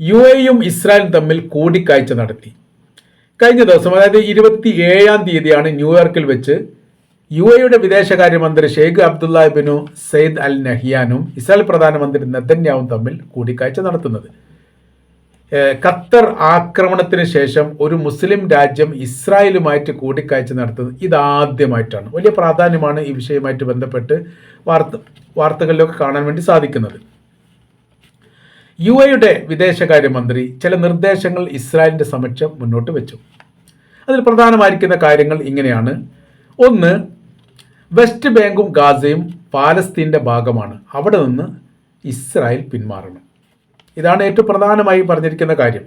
U എയും ഇസ്രായേലും തമ്മിൽ കൂടിക്കാഴ്ച നടത്തി. കഴിഞ്ഞ ദിവസം അതായത് ഇരുപത്തി ഏഴാം തീയതിയാണ് ന്യൂയോർക്കിൽ വെച്ച് യു എയുടെ വിദേശകാര്യമന്ത്രി Sheikh Abdullah bin Zayed Al നഹിയാനും Israel പ്രധാനമന്ത്രി നെതന്യാവും തമ്മിൽ കൂടിക്കാഴ്ച നടത്തുന്നത്. ഖത്തർ ആക്രമണത്തിന് ശേഷം ഒരു മുസ്ലിം രാജ്യം ഇസ്രായേലുമായിട്ട് കൂടിക്കാഴ്ച നടത്തുന്നത് ഇതാദ്യമായിട്ടാണ്. വലിയ പ്രാധാന്യമാണ് ഈ വിഷയവുമായിട്ട് ബന്ധപ്പെട്ട് വാർത്ത വാർത്തകളിലൊക്കെ കാണാൻ വേണ്ടി സാധിക്കുന്നത്. യു എയുടെ വിദേശകാര്യമന്ത്രി ചില നിർദ്ദേശങ്ങൾ ഇസ്രായേലിന്റെ സമക്ഷം മുന്നോട്ട് വെച്ചു. അതിൽ പ്രധാനമായിരിക്കുന്ന കാര്യങ്ങൾ ഇങ്ങനെയാണ്. ഒന്ന് വെസ്റ്റ് ബാങ്കും ഗാസയും പാലസ്തീന്റെ ഭാഗമാണ്. അവിടെ നിന്ന് ഇസ്രായേൽ പിന്മാറണം. ഇതാണ് ഏറ്റവും പ്രധാനമായി പറഞ്ഞിരിക്കുന്ന കാര്യം.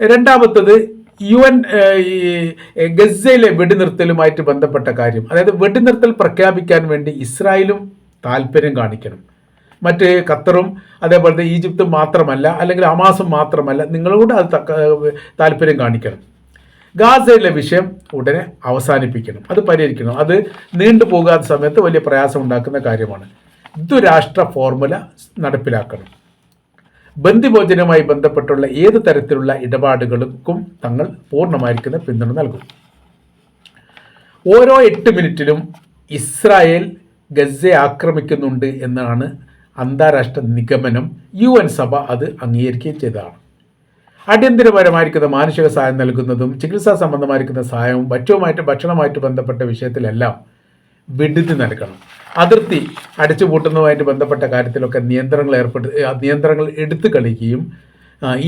രണ്ടാമത്തത് യു എൻ ഈ ഗസയിലെ വെടിനിർത്തലുമായിട്ട് ബന്ധപ്പെട്ട കാര്യം. അതായത് വെടിനിർത്തൽ പ്രഖ്യാപിക്കാൻ വേണ്ടി ഇസ്രായേലും താല്പര്യം കാണിക്കണം. മറ്റ് ഖത്തറും അതേപോലെ തന്നെ ഈജിപ്തും മാത്രമല്ല അല്ലെങ്കിൽ അമാസും മാത്രമല്ല നിങ്ങളോട് അത് താല്പര്യം കാണിക്കണം. ഗാസയിലെ വിഷയം ഉടനെ അവസാനിപ്പിക്കണം. അത് പരിഹരിക്കണം. അത് നീണ്ടു പോകാത്ത സമയത്ത് വലിയ പ്രയാസം ഉണ്ടാക്കുന്ന കാര്യമാണ്. ദ്വിരാഷ്ട്ര ഫോർമുല നടപ്പിലാക്കണം. ബന്ദിഭോജനവുമായി ബന്ധപ്പെട്ടുള്ള ഏത് തരത്തിലുള്ള ഇടപാടുകൾക്കും തങ്ങൾ പൂർണമായിരിക്കുന്ന പിന്തുണ നൽകും. ഓരോ എട്ട് മിനിറ്റിലും ഇസ്രായേൽ ഗസയെ ആക്രമിക്കുന്നുണ്ട് എന്നാണ് അന്താരാഷ്ട്ര നിഗമനം യു എൻ സഭ അത് അംഗീകരിക്കുകയും ചെയ്തതാണ്. അടിയന്തരപരമായിരിക്കുന്ന മാനുഷിക സഹായം നൽകുന്നതും ചികിത്സാ സംബന്ധമായിരിക്കുന്ന സഹായവും ഭക്ഷ്യവുമായിട്ട് ഭക്ഷണവുമായിട്ട് ബന്ധപ്പെട്ട വിഷയത്തിലെല്ലാം വിടുതി നൽകണം. അതിർത്തി അടച്ചുപൂട്ടുന്നതുമായിട്ട് ബന്ധപ്പെട്ട കാര്യത്തിലൊക്കെ നിയന്ത്രണങ്ങൾ ഏർപ്പെട്ട് ആ നിയന്ത്രണങ്ങൾ എടുത്തു കളിക്കുകയും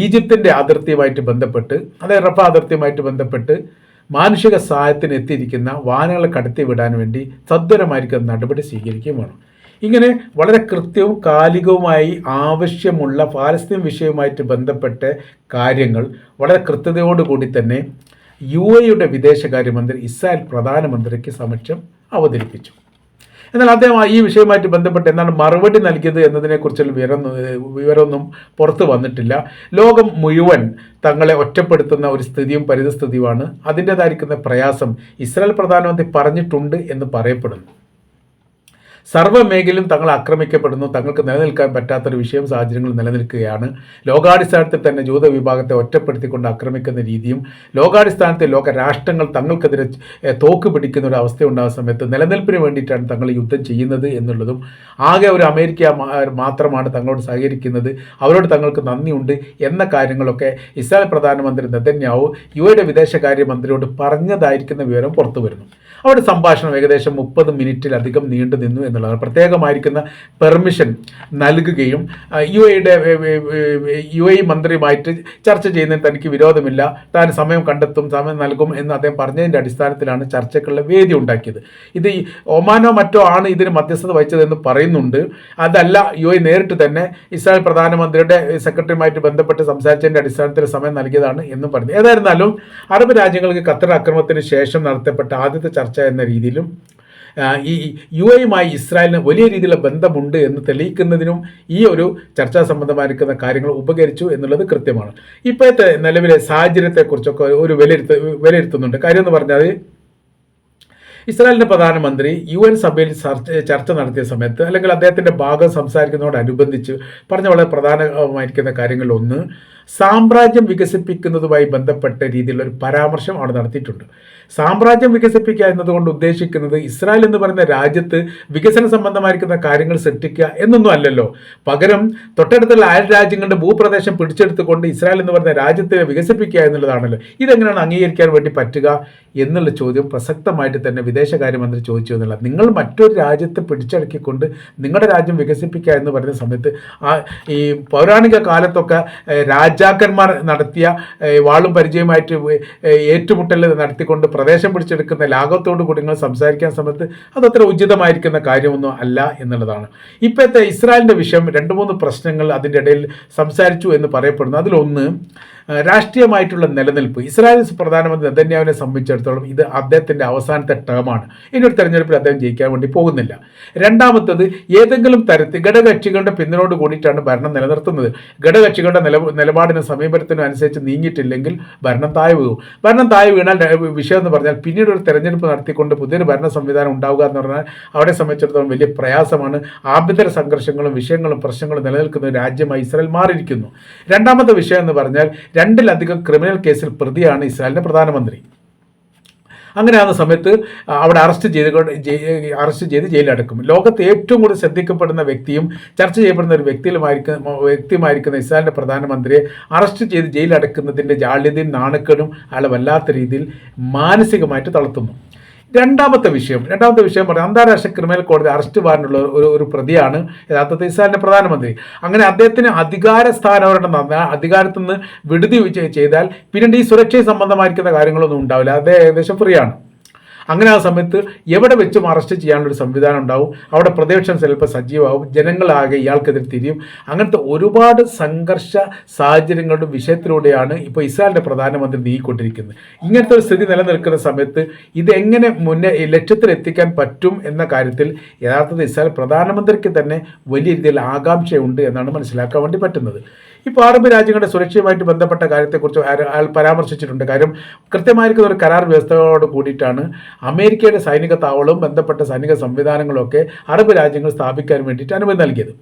ഈജിപ്തിന്റെ അതിർത്തിയുമായിട്ട് ബന്ധപ്പെട്ട് അതായത് റഫ അതിർത്തിയുമായിട്ട് ബന്ധപ്പെട്ട് മാനുഷിക സഹായത്തിന് എത്തിയിരിക്കുന്ന വാഹനങ്ങളെ കടത്തി വിടാൻ വേണ്ടി സദ്വരമായിരിക്കുന്ന നടപടി സ്വീകരിക്കുകയും വേണം. ഇങ്ങനെ വളരെ കൃത്യവും കാലികവുമായി ആവശ്യമുള്ള പാലസ്തീൻ വിഷയവുമായിട്ട് ബന്ധപ്പെട്ട കാര്യങ്ങൾ വളരെ കൃത്യതയോടുകൂടി തന്നെ യു എയുടെ വിദേശകാര്യമന്ത്രി ഇസ്രായേൽ പ്രധാനമന്ത്രിക്ക് സമക്ഷം അവതരിപ്പിച്ചു. എന്നാൽ അദ്ദേഹം ഈ വിഷയവുമായിട്ട് ബന്ധപ്പെട്ട് എന്താണ് മറുപടി നൽകിയത് എന്നതിനെക്കുറിച്ചുള്ള വിവരം വിവരമൊന്നും പുറത്തു വന്നിട്ടില്ല. ലോകം മുഴുവൻ തങ്ങളെ ഒറ്റപ്പെടുത്തുന്ന ഒരു സ്ഥിതിയും പരിതസ്ഥിതിയുമാണ് അതിന്റേതായിരിക്കുന്ന പ്രയാസം ഇസ്രായേൽ പ്രധാനമന്ത്രി പറഞ്ഞിട്ടുണ്ട് എന്ന് പറയപ്പെടുന്നു. സർവമേഖലയും തങ്ങൾ ആക്രമിക്കപ്പെടുന്നു. തങ്ങൾക്ക് നിലനിൽക്കാൻ പറ്റാത്തൊരു വിഷയം സാഹചര്യങ്ങൾ നിലനിൽക്കുകയാണ്. ലോകാടിസ്ഥാനത്തിൽ തന്നെ ജൂത വിഭാഗത്തെ ഒറ്റപ്പെടുത്തിക്കൊണ്ട് ആക്രമിക്കുന്ന രീതിയും ലോകാടിസ്ഥാനത്തിൽ ലോക രാഷ്ട്രങ്ങൾ തങ്ങൾക്കെതിരെ തോക്ക് പിടിക്കുന്ന ഒരു അവസ്ഥ ഉണ്ടാകുന്ന സമയത്ത് നിലനിൽപ്പിന് വേണ്ടിയിട്ടാണ് തങ്ങൾ യുദ്ധം ചെയ്യുന്നത് എന്നുള്ളതും ആകെ ഒരു അമേരിക്ക മാത്രമാണ് തങ്ങളോട് സഹകരിക്കുന്നത്. അവരോട് തങ്ങൾക്ക് നന്ദിയുണ്ട് എന്ന കാര്യങ്ങളൊക്കെ ഇസ്രായേൽ പ്രധാനമന്ത്രി നെതന്യാവു യു എയുടെ വിദേശകാര്യമന്ത്രിയോട് പറഞ്ഞതായിരിക്കുന്ന വിവരം പുറത്തു വരുന്നു അവിടെ സംഭാഷണം ഏകദേശം മുപ്പത് മിനിറ്റിലധികം നീണ്ടു നിന്നു എന്നുള്ളതാണ്. പ്രത്യേകമായിരിക്കുന്ന പെർമിഷൻ നൽകുകയും യു എയുടെ യു എ മന്ത്രിയുമായിട്ട് ചർച്ച ചെയ്യുന്നതിന് തനിക്ക് വിരോധമില്ല. താൻ സമയം കണ്ടെത്തും സമയം നൽകും എന്ന് അദ്ദേഹം പറഞ്ഞതിന്റെ അടിസ്ഥാനത്തിലാണ് ചർച്ചയ്ക്കുള്ള വേദി ഉണ്ടാക്കിയത്. ഇത് ഒമാനോ മറ്റോ ആണ് ഇതിന് മധ്യസ്ഥത വഹിച്ചതെന്ന് പറയുന്നുണ്ട്. അതല്ല യു എ നേരിട്ട് തന്നെ ഇസ്രായേൽ പ്രധാനമന്ത്രിയുടെ സെക്രട്ടറിയുമായിട്ട് ബന്ധപ്പെട്ട് സംസാരിച്ചതിന്റെ അടിസ്ഥാനത്തിൽ സമയം നൽകിയതാണ് എന്നും പറഞ്ഞു. ഏതായിരുന്നാലും അറബ് രാജ്യങ്ങൾക്ക് ഖത്തർ ആക്രമണത്തിന് ശേഷം നടത്തപ്പെട്ട ആദ്യത്തെ ചർച്ച എന്ന രീതിയിലും ഈ യു എയുമായി ഇസ്രായേലിന് വലിയ രീതിയിലുള്ള ബന്ധമുണ്ട് എന്ന് തെളിയിക്കുന്നതിനും ഈ ഒരു ചർച്ചാ സംബന്ധമായിരിക്കുന്ന കാര്യങ്ങൾ ഉപകരിച്ചു എന്നുള്ളത് കൃത്യമാണ്. ഇപ്പോഴത്തെ നിലവിലെ സാഹചര്യത്തെക്കുറിച്ചൊക്കെ ഒരു വിലയിരുത്ത വിലയിരുത്തുന്നുണ്ട്. കാര്യം എന്ന് പറഞ്ഞാൽ ഇസ്രായേലിന്റെ പ്രധാനമന്ത്രി യു എൻ സഭയിൽ ചർച്ച നടത്തിയ സമയത്ത് അല്ലെങ്കിൽ അദ്ദേഹത്തിന്റെ ഭാഗം സംസാരിക്കുന്നതോടനുബന്ധിച്ച് പറഞ്ഞ വളരെ പ്രധാനമായിരിക്കുന്ന കാര്യങ്ങളിൽ ഒന്ന് സാമ്രാജ്യം വികസിപ്പിക്കുന്നതുമായി ബന്ധപ്പെട്ട രീതിയിലുള്ള ഒരു പരാമർശം അവിടെ നടത്തിയിട്ടുണ്ട്. സാമ്രാജ്യം വികസിപ്പിക്കുക എന്നതുകൊണ്ട് ഉദ്ദേശിക്കുന്നത് ഇസ്രായേൽ എന്ന് പറയുന്ന രാജ്യത്ത് വികസന സംബന്ധമായിരിക്കുന്ന കാര്യങ്ങൾ സൃഷ്ടിക്കുക എന്നൊന്നും അല്ലല്ലോ. പകരം തൊട്ടടുത്തുള്ള അയൽ രാജ്യങ്ങളുടെ ഭൂപ്രദേശം പിടിച്ചെടുത്തുകൊണ്ട് ഇസ്രായേൽ എന്ന് പറയുന്ന രാജ്യത്തെ വികസിപ്പിക്കുക എന്നുള്ളതാണല്ലോ. ഇതെങ്ങനെയാണ് അംഗീകരിക്കാൻ വേണ്ടി പറ്റുക എന്നുള്ള ചോദ്യം പ്രസക്തമായിട്ട് തന്നെ വിദേശകാര്യമന്ത്രി ചോദിച്ചു എന്നുള്ള. നിങ്ങൾ മറ്റൊരു രാജ്യത്തെ പിടിച്ചടക്കിക്കൊണ്ട് നിങ്ങളുടെ രാജ്യം വികസിപ്പിക്കുക എന്ന് പറയുന്ന സമയത്ത് ആ ഈ പൗരാണിക കാലത്തൊക്കെ രാജാക്കന്മാർ നടത്തിയ വാളും പരിചയമായിട്ട് ഏറ്റുമുട്ടൽ നടത്തിക്കൊണ്ട് പ്രദേശം പിടിച്ചെടുക്കുന്ന ലാഘവത്തോടു കൂടി നിങ്ങൾ സംസാരിക്കാൻ സമയത്ത് അതത്ര ഉചിതമായിരിക്കുന്ന കാര്യമൊന്നും അല്ല എന്നുള്ളതാണ്. ഇപ്പോഴത്തെ ഇസ്രായേലിന്റെ വിഷയം രണ്ട് മൂന്ന് പ്രശ്നങ്ങൾ അതിന്റെ ഇടയിൽ സംസാരിച്ചു എന്ന് പറയപ്പെടുന്നു. അതിലൊന്ന് രാഷ്ട്രീയമായിട്ടുള്ള നിലനിൽപ്പ്. ഇസ്രായേൽ പ്രധാനമന്ത്രി നെതന്യാവിനെ സംബന്ധിച്ചിടത്തോളം ഇത് അദ്ദേഹത്തിന്റെ അവസാനത്തെ ടേമാണ് ഇനിയൊരു തെരഞ്ഞെടുപ്പിൽ അദ്ദേഹം ജയിക്കാൻ വേണ്ടി പോകുന്നില്ല. രണ്ടാമത്തത് ഏതെങ്കിലും തരത്തിൽ ഘടകകക്ഷികളുടെ പിന്തുണയോട് കൂടിയിട്ടാണ് ഭരണം നിലനിർത്തുന്നത്. ഘടകകക്ഷികളുടെ നില നിലപാടിനും സമീപനത്തിനും അനുസരിച്ച് നീങ്ങിയിട്ടില്ലെങ്കിൽ ഭരണം താഴെ വീഴും. ഭരണം താഴെ വീണാൽ വിഷയം എന്ന് പറഞ്ഞാൽ പിന്നീട് ഒരു തെരഞ്ഞെടുപ്പ് നടത്തിക്കൊണ്ട് പുതിയൊരു ഭരണ സംവിധാനം ഉണ്ടാവുക എന്ന് പറഞ്ഞാൽ അവിടെ സംബന്ധിച്ചിടത്തോളം വലിയ പ്രയാസമാണ്. ആഭ്യന്തര സംഘർഷങ്ങളും വിഷയങ്ങളും പ്രശ്നങ്ങളും നിലനിൽക്കുന്ന രാജ്യമായി ഇസ്രായേൽ മാറിയിരിക്കുന്നു. രണ്ടാമത്തെ വിഷയം എന്ന് പറഞ്ഞാൽ രണ്ടിലധികം ക്രിമിനൽ കേസിൽ പ്രതിയാണ് ഇസ്രായേലിന്റെ പ്രധാനമന്ത്രി. അങ്ങനെ ആ സമയത്ത് അവിടെ അറസ്റ്റ് ചെയ്ത് അറസ്റ്റ് ചെയ്ത് ജയിലടക്കും ലോകത്ത് ഏറ്റവും കൂടുതൽ ശ്രദ്ധിക്കപ്പെടുന്ന വ്യക്തിയും ചർച്ച ചെയ്യപ്പെടുന്ന ഒരു വ്യക്തിയിലുമായിരിക്കുന്ന വ്യക്തിയുമായിരിക്കുന്ന ഇസ്രായേലിന്റെ പ്രധാനമന്ത്രിയെ അറസ്റ്റ് ചെയ്ത് ജയിലടക്കുന്നതിന്റെ ജാള്യതയും നാണക്കേടും അയാളെ വല്ലാത്ത രീതിയിൽ മാനസികമായിട്ട് തളർത്തുന്നു. രണ്ടാമത്തെ വിഷയം രണ്ടാമത്തെ വിഷയം പറഞ്ഞാൽ അന്താരാഷ്ട്ര ക്രിമിനൽ കോടതി അറസ്റ്റ് വാറിനുള്ള ഒരു ഒരു പ്രതിയാണ് യഥാർത്ഥത്തിൽ ഇസ്രായേലിന്റെ പ്രധാനമന്ത്രി. അങ്ങനെ അദ്ദേഹത്തിന് അധികാര സ്ഥാനവരണം തന്നാൽ അധികാരത്തിൽ നിന്ന് വിടുതി ചെയ്താൽ പിന്നീട് ഈ സുരക്ഷയെ സംബന്ധമായിരിക്കുന്ന കാര്യങ്ങളൊന്നും ഉണ്ടാവില്ല. അദ്ദേഹം ഏകദേശം ഫ്രീ ആണ്. അങ്ങനെ ആ സമയത്ത് എവിടെ വെച്ചും അറസ്റ്റ് ചെയ്യാനുള്ളൊരു സംവിധാനം ഉണ്ടാവും. അവിടെ പ്രദേശം ചിലപ്പോൾ സജീവമാവും. ജനങ്ങളാകെ ഇയാൾക്കെതിരെ തിരിയും. അങ്ങനത്തെ ഒരുപാട് സംഘർഷ സാഹചര്യങ്ങളുടെ വിഷയത്തിലൂടെയാണ് ഇപ്പോൾ ഇസ്രായേലിന്റെ പ്രധാനമന്ത്രി നീങ്ങിക്കൊണ്ടിരിക്കുന്നത്. ഇങ്ങനത്തെ ഒരു സ്ഥിതി നിലനിൽക്കുന്ന സമയത്ത് ഇത് എങ്ങനെ മുന്നേ ലക്ഷ്യത്തിലെത്തിക്കാൻ പറ്റും എന്ന കാര്യത്തിൽ യഥാർത്ഥത്തിൽ ഇസ്രായേൽ പ്രധാനമന്ത്രിക്ക് തന്നെ വലിയ രീതിയിൽ ആകാംക്ഷയുണ്ട് എന്നാണ് മനസ്സിലാക്കാൻ വേണ്ടി പറ്റുന്നത്. ഇപ്പോൾ അറബ് രാജ്യങ്ങളുടെ സുരക്ഷയുമായിട്ട് ബന്ധപ്പെട്ട കാര്യത്തെക്കുറിച്ച് അയാൾ പരാമർശിച്ചിട്ടുണ്ട്. കാര്യം കൃത്യമായിരിക്കുന്ന ഒരു കരാർ വ്യവസ്ഥയോട് കൂടിയിട്ടാണ് അമേരിക്കയുടെ സൈനിക താവളവും ബന്ധപ്പെട്ട സൈനിക സംവിധാനങ്ങളൊക്കെ അറബ് രാജ്യങ്ങൾ സ്ഥാപിക്കാൻ വേണ്ടിയിട്ട് അനുമതി നൽകിയത്.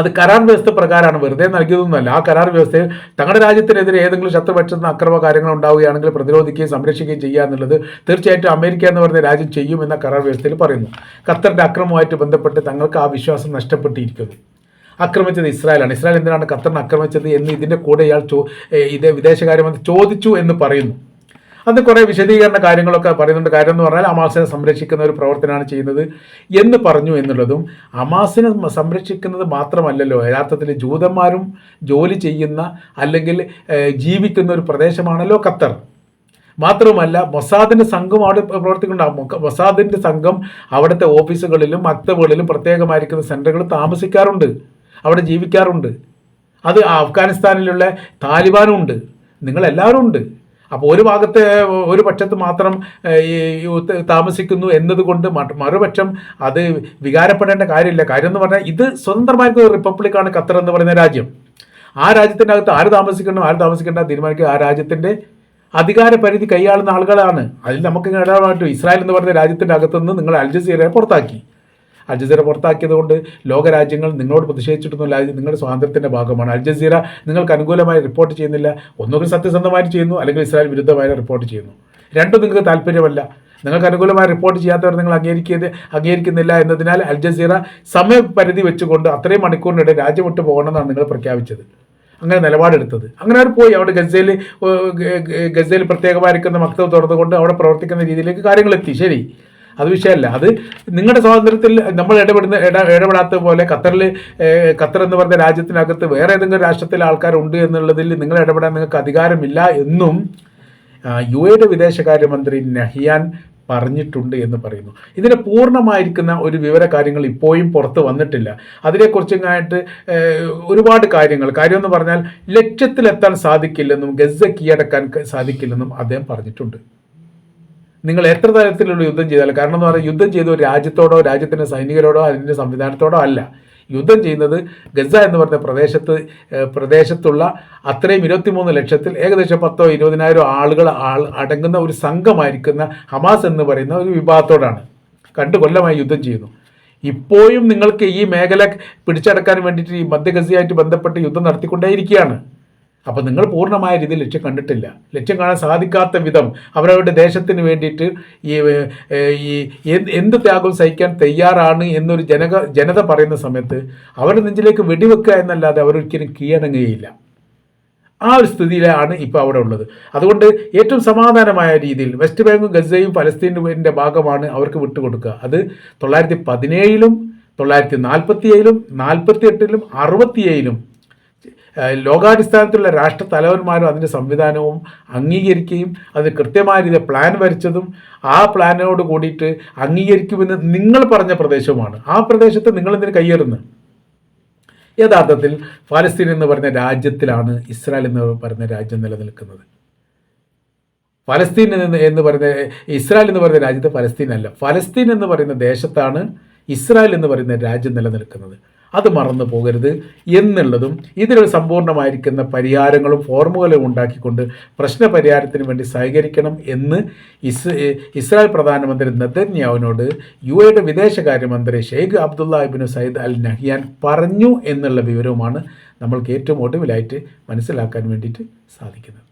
അത് കരാർ വ്യവസ്ഥ പ്രകാരമാണ് വെറുതെ നൽകിയതൊന്നുമല്ല. ആ കരാർ വ്യവസ്ഥയിൽ തങ്ങളുടെ രാജ്യത്തിനെതിരെ ഏതെങ്കിലും ശത്രുപക്ഷത്തിന് അക്രമ കാര്യങ്ങൾ ഉണ്ടാവുകയാണെങ്കിൽ പ്രതിരോധിക്കുകയും സംരക്ഷിക്കുകയും ചെയ്യുക എന്നുള്ളത് തീർച്ചയായിട്ടും അമേരിക്ക എന്ന് പറഞ്ഞ രാജ്യം ചെയ്യുമെന്ന കരാർ വ്യവസ്ഥയിൽ പറയുന്നു. ഖത്തറിന്റെ അക്രമവുമായിട്ട് ബന്ധപ്പെട്ട് തങ്ങൾക്ക് ആ വിശ്വാസം നഷ്ടപ്പെട്ടിരിക്കുന്നു. ആക്രമിച്ചത് ഇസ്രായേലാണ്. ഇസ്രായേൽ എന്തിനാണ് ഖത്തറിനെ ആക്രമിച്ചത് എന്ന് ഇതിന്റെ കൂടെ ഇയാൾ ചോ ഇത് വിദേശകാര്യമന്ത്രി ചോദിച്ചു എന്ന് പറയുന്നു. അത് കുറേ വിശദീകരണ കാര്യങ്ങളൊക്കെ പറയുന്നുണ്ട്. കാര്യം എന്ന് പറഞ്ഞാൽ അമാസിനെ സംരക്ഷിക്കുന്ന ഒരു പ്രവർത്തനമാണ് ചെയ്യുന്നത് എന്ന് പറഞ്ഞു എന്നുള്ളതും അമാസിനെ സംരക്ഷിക്കുന്നത് മാത്രമല്ലല്ലോ. യഥാർത്ഥത്തിൽ ജൂതന്മാരും ജോലി ചെയ്യുന്ന അല്ലെങ്കിൽ ജീവിക്കുന്ന ഒരു പ്രദേശമാണല്ലോ ഖത്തർ. മാത്രവുമല്ല മൊസാദിന്റെ സംഘം അവിടെ പ്രവർത്തിക്കുന്നുണ്ടാകും മൊസാദിന്റെ സംഘം അവിടുത്തെ ഓഫീസുകളിലും മക്തബുകളിലും പ്രത്യേകമായിരിക്കുന്ന സെന്ററുകളിൽ താമസിക്കാറുണ്ട്. അവിടെ ജീവിക്കാറുണ്ട്. അത് അഫ്ഗാനിസ്ഥാനിലുള്ള താലിബാനും ഉണ്ട് നിങ്ങളെല്ലാവരും ഉണ്ട് അപ്പോൾ ഒരു ഭാഗത്തെ ഒരു പക്ഷത്ത് മാത്രം ഈ താമസിക്കുന്നു എന്നതുകൊണ്ട് മറുപക്ഷം അത് വികാരപ്പെടേണ്ട കാര്യമില്ല. കാര്യം എന്ന് പറഞ്ഞാൽ ഇത് സ്വതന്ത്രമായിരിക്കുന്ന റിപ്പബ്ലിക്കാണ് ഖത്തർ എന്ന് പറയുന്ന രാജ്യം. ആ രാജ്യത്തിന്റെ അകത്ത് ആര് താമസിക്കണം ആര് താമസിക്കേണ്ട തീരുമാനിക്കുക ആ രാജ്യത്തിന്റെ അധികാര പരിധി കൈയാളുന്ന ആളുകളാണ്. അതിൽ നമുക്ക് ഇടപാട് ഇസ്രായേൽ എന്ന് പറയുന്ന രാജ്യത്തിന്റെ അകത്തുനിന്ന് നിങ്ങൾ അൽ പുറത്താക്കി. അൽ ജസീറ പുറത്താക്കിയത് കൊണ്ട് ലോകരാജ്യങ്ങൾ നിങ്ങളോട് പ്രതിഷേധിച്ചിട്ടൊന്നുമില്ല. ഇത് നിങ്ങളുടെ സ്വാതന്ത്ര്യത്തിന്റെ ഭാഗമാണ്. അൽ ജസീറ നിങ്ങൾക്ക് അനുകൂലമായി റിപ്പോർട്ട് ചെയ്യുന്നില്ല. ഒന്നുകിൽ സത്യസന്ധമായിട്ട് ചെയ്യുന്നു അല്ലെങ്കിൽ ഇസ്രായേൽ വിരുദ്ധമായി റിപ്പോർട്ട് ചെയ്യുന്നു. രണ്ടും നിങ്ങൾക്ക് താല്പര്യമല്ല. നിങ്ങൾക്ക് അനുകൂലമായി റിപ്പോർട്ട് ചെയ്യാത്തവർ നിങ്ങൾ അംഗീകരിക്കുന്നത് അംഗീകരിക്കുന്നില്ല എന്നതിനാൽ അൽ ജസീറ സമയപരിധി വെച്ചുകൊണ്ട് അത്രയും മണിക്കൂറിനിടെ രാജ്യം വിട്ടു പോകണമെന്നാണ് നിങ്ങൾ പ്രഖ്യാപിച്ചത്. അങ്ങനെ നിലപാടെടുത്തത്. അങ്ങനെ അവർ പോയി. അവിടെ ഗസയിൽ ഗസയിൽ പ്രത്യേകമായിരിക്കുന്ന മക്തവ് തുറന്നുകൊണ്ട് അവിടെ പ്രവർത്തിക്കുന്ന രീതിയിലേക്ക് കാര്യങ്ങളെത്തി ശരി. അത് വിഷയമല്ല. അത് നിങ്ങളുടെ സ്വാതന്ത്ര്യത്തിൽ നമ്മൾ ഇടപെടുന്ന ഇട ഇടപെടാത്ത പോലെ ഖത്തറിൽ ഖത്തർ എന്ന് പറഞ്ഞ രാജ്യത്തിനകത്ത് വേറെ ഏതെങ്കിലും രാഷ്ട്രത്തിലെ ആൾക്കാരുണ്ട് എന്നുള്ളതിൽ നിങ്ങൾ ഇടപെടാൻ നിങ്ങൾക്ക് അധികാരമില്ല എന്നും യു എയുടെ വിദേശകാര്യമന്ത്രി നഹിയാൻ പറഞ്ഞിട്ടുണ്ട് എന്ന് പറയുന്നു. ഇതിന് പൂർണമായിരിക്കുന്ന ഒരു വിവര കാര്യങ്ങൾ ഇപ്പോഴും പുറത്ത് വന്നിട്ടില്ല. അതിനെക്കുറിച്ചായിട്ട് ഒരുപാട് കാര്യങ്ങൾ. കാര്യം എന്ന് പറഞ്ഞാൽ ലക്ഷ്യത്തിലെത്താൻ സാധിക്കില്ലെന്നും ഗസ കീഴടക്കാൻ സാധിക്കില്ലെന്നും അദ്ദേഹം പറഞ്ഞിട്ടുണ്ട്. നിങ്ങൾ എത്ര തരത്തിലുള്ള യുദ്ധം ചെയ്താലും കാരണം എന്ന് പറഞ്ഞാൽ യുദ്ധം ചെയ്ത ഒരു രാജ്യത്തോടോ രാജ്യത്തിന്റെ സൈനികരോടോ അതിന്റെ സംവിധാനത്തോടോ അല്ല. യുദ്ധം ചെയ്യുന്നത് ഗസ എന്ന് പറഞ്ഞ പ്രദേശത്ത് പ്രദേശത്തുള്ള അത്രയും ഇരുപത്തിമൂന്ന് ലക്ഷത്തിൽ ഏകദേശം പത്തോ ഇരുപതിനായിരോ ആളുകൾ ആൾ അടങ്ങുന്ന ഒരു സംഘമായിരിക്കുന്ന ഹമാസ് എന്ന് പറയുന്ന ഒരു വിഭാഗത്തോടാണ്. കണ്ടു കൊല്ലമായി യുദ്ധം ചെയ്യുന്നു. ഇപ്പോഴും നിങ്ങൾക്ക് ഈ മേഖല പിടിച്ചടക്കാൻ വേണ്ടിയിട്ട് ഈ മധ്യഗസിയായിട്ട് ബന്ധപ്പെട്ട് യുദ്ധം നടത്തിക്കൊണ്ടേയിരിക്കുകയാണ്. അപ്പോൾ നിങ്ങൾ പൂർണമായ രീതിയിൽ ലക്ഷ്യം കണ്ടിട്ടില്ല. ലക്ഷ്യം കാണാൻ സാധിക്കാത്ത വിധം അവരവരുടെ ദേശത്തിന് വേണ്ടിയിട്ട് ഈ ഈ എന്ത് ത്യാഗവും സഹിക്കാൻ തയ്യാറാണ് എന്നൊരു ജനക ജനത പറയുന്ന സമയത്ത് അവരുടെ നെഞ്ചിലേക്ക് വെടിവെക്കുക എന്നല്ലാതെ അവരൊരിക്കലും കീഴടങ്ങുകയില്ല. ആ ഒരു സ്ഥിതിയിലാണ് ഇപ്പോൾ അവിടെ ഉള്ളത്. അതുകൊണ്ട് ഏറ്റവും സമാധാനമായ രീതിയിൽ വെസ്റ്റ് ബാങ്കും ഗസയും ഫലസ്തീന്റെ ഭാഗമാണ് അവർക്ക് വിട്ടുകൊടുക്കുക. അത് തൊള്ളായിരത്തി പതിനേഴിലും തൊള്ളായിരത്തി നാൽപ്പത്തി ഏഴിലും നാൽപ്പത്തി എട്ടിലും അറുപത്തിയേഴിലും ലോകാടിസ്ഥാനത്തിലുള്ള രാഷ്ട്ര തലവന്മാരും അതിന്റെ സംവിധാനവും അംഗീകരിക്കുകയും അത് കൃത്യമായ രീതിയിൽ പ്ലാൻ വരച്ചതും ആ പ്ലാനോട് കൂടിയിട്ട് അംഗീകരിക്കുമെന്ന് നിങ്ങൾ പറഞ്ഞ പ്രദേശവുമാണ്. ആ പ്രദേശത്ത് നിങ്ങൾ കയ്യേറുന്നത് കയ്യേറുന്നു? യഥാർത്ഥത്തിൽ ഫലസ്തീൻ എന്ന് പറഞ്ഞ രാജ്യത്തിലാണ് ഇസ്രായേൽ എന്ന് പറയുന്ന രാജ്യം നിലനിൽക്കുന്നത്. ഫലസ്തീൻ എന്ന് പറയുന്ന ഇസ്രായേൽ എന്ന് പറയുന്ന രാജ്യത്ത് ഫലസ്തീൻ അല്ല ഫലസ്തീൻ എന്ന് പറയുന്ന ദേശത്താണ് ഇസ്രായേൽ എന്ന് പറയുന്ന രാജ്യം നിലനിൽക്കുന്നത്. അത് മറന്നു പോകരുത് എന്നുള്ളതും ഇതിനൊരു സമ്പൂർണമായിരിക്കുന്ന പരിഹാരങ്ങളും ഫോർമുകളും ഉണ്ടാക്കിക്കൊണ്ട് പ്രശ്ന പരിഹാരത്തിന് വേണ്ടി സഹകരിക്കണം എന്ന് ഇസ് ഇസ്രായേൽ പ്രധാനമന്ത്രി നദന്യാവിനോട് യു എയുടെ വിദേശകാര്യമന്ത്രി Sheikh Abdullah ibn Zayed Al Nahyan പറഞ്ഞു എന്നുള്ള വിവരവുമാണ് നമ്മൾക്ക് ഏറ്റവും ഒടുവിലായിട്ട് മനസ്സിലാക്കാൻ വേണ്ടിയിട്ട് സാധിക്കുന്നത്.